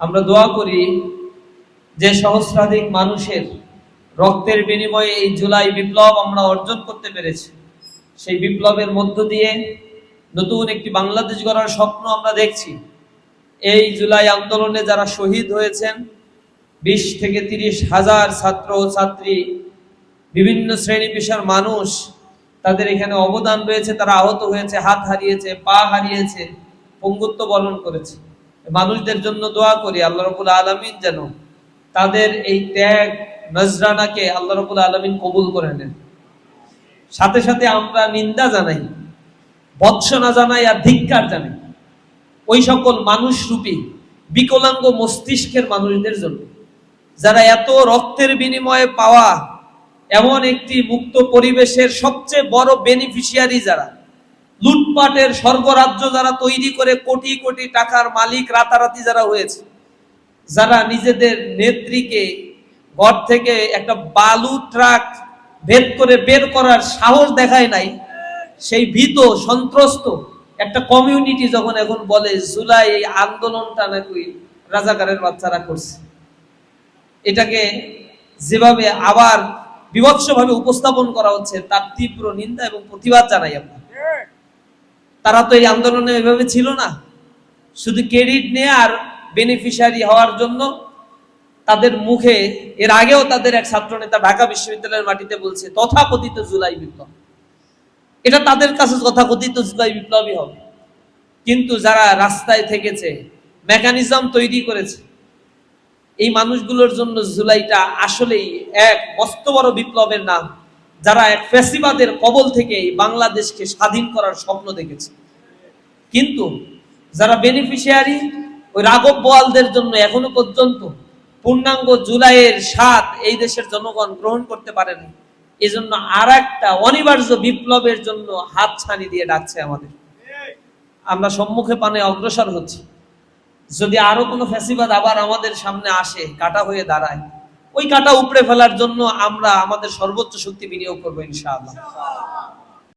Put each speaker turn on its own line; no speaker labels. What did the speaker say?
আমরা দোয়া করি যে সহস্রাধিক মানুষের রক্তের বিনিময়ে এই জুলাই বিপ্লব আমরা অর্জন করতে পেরেছি। সেই বিপ্লবের মধ্য দিয়ে নতুন একটি বাংলাদেশ গড়ার স্বপ্ন আমরা দেখছি। এই জুলাই আন্দোলনে যারা শহীদ হয়েছেন, বিশ থেকে তিরিশ হাজার ছাত্র ও ছাত্রী, বিভিন্ন শ্রেণি পেশার মানুষ, তাদের এখানে অবদান রয়েছে, তারা আহত হয়েছে, হাত হারিয়েছে, পা হারিয়েছে, পঙ্গুত্ব বরণ করেছে। মানুষদের জন্য দোয়া করি, আল্লাহ রবুল আলমিন যেন তাদের এই ত্যাগ, নজরানাকে আল্লাহ রবুল আলমিন কবুল করে নেন। সাথে সাথে আমরা নিন্দা জানাই ভৎসনা জানাই আর ধিক্কার জানাই ওই সকল মানুষ রূপী, বিকলাঙ্গ মস্তিষ্কের মানুষদের জন্য। যারা এত রক্তের বিনিময়ে পাওয়া এমন একটি মুক্ত পরিবেশের সবচেয়ে বড় বেনিফিশিয়ারি যারা লুটপাটের স্বর্গরাজ্য যারা তৈরি করে কোটি কোটি টাকার মালিক রাতারাতি যারা হয়েছে, যারা নিজেদের নেত্রীকে ঘর থেকে একটা বালু ট্রাক ভেদ করে বের করার সাহস দেখায় নাই, সেই ভীত, সন্ত্রস্ত একটা কমিউনিটি যখন এখন বলে, জুলাই এই আন্দোলনটা নাকি রাজাকারের বাচ্চারা করছে। এটাকে যেভাবে আবার বিভৎসভাবে উপস্থাপন করা হচ্ছে, তার তীব্র নিন্দা এবং প্রতিবাদ জানাই আমরা। তারা তো এই আন্দোলনে এভাবে ছিল না। শুধু ক্রেডিট নিয়ে আর বেনিফিশিয়ারি হওয়ার জন্য তাদের মুখে, এর আগেও তাদের এক ছাত্র নেতা ঢাকা বিশ্ববিদ্যালয়ের মাটিতে বলছে, তথাকথিত জুলাই বিপ্লব। এটা তাদের কাছে তথাকথিত জুলাই বিপ্লবই হবে। কিন্তু যারা রাস্তায় থেকেছে মেকানিজম তৈরি করেছে, এই মানুষগুলোর জন্য জুলাইটা আসলেই এক মস্ত বড় বিপ্লবের নাম। যারা এক ফ্যাসিবাদের কবল থেকে বাংলাদেশকে স্বাধীন করার স্বপ্ন দেখেছে। কিন্তু যারা বেনিফিশিয়ারি ওই রাঘব বোয়ালদের জন্য এখনও পর্যন্ত পূর্ণাঙ্গ জুলাইয়ের স্বাদ এই দেশের জনগণ গ্রহণ করতে পারেনি এই জন্য আর একটা অনিবার্য বিপ্লবের জন্য হাত ছানি দিয়ে ডাকছে আমাদের। আমরা সম্মুখে পানে অগ্রসর হচ্ছি। যদি আরও কোনো ফ্যাসিবাদ আবার আমাদের সামনে আসে, কাটা হয়ে দাঁড়ায় ওই কাটা উপড়ে ফেলার জন্য আমরা আমাদের সর্বোচ্চ শক্তি বিনিয়োগ করব ইনশাআল্লাহ।